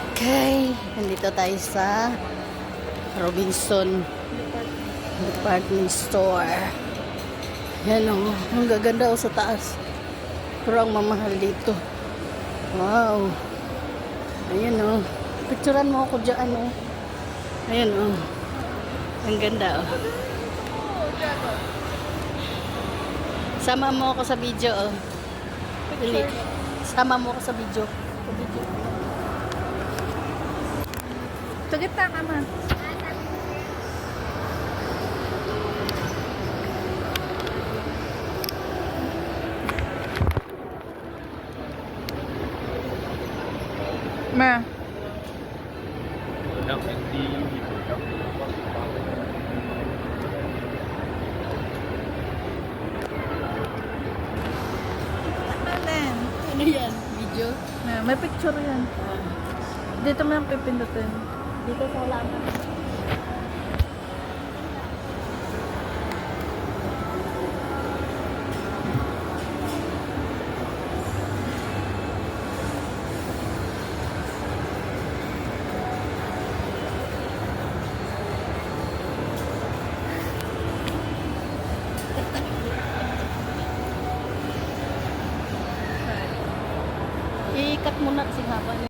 Okay, nandito tayo sa Robinson Department Store. Yan o, ang gaganda o sa taas. Pero ang mamahal dito. Wow. Ayan o. Picturean mo ako dyan o. Ayan o. Ang ganda o. Sama mo ako sa video o. Sama mo ako sa video. Sa video. Tugit ka ka ma. Ma. Ano yan? Video? Ma, may picture yan. Dito mo yung pipindutin. Dito sa halaman. Ikat mo na kasi haba.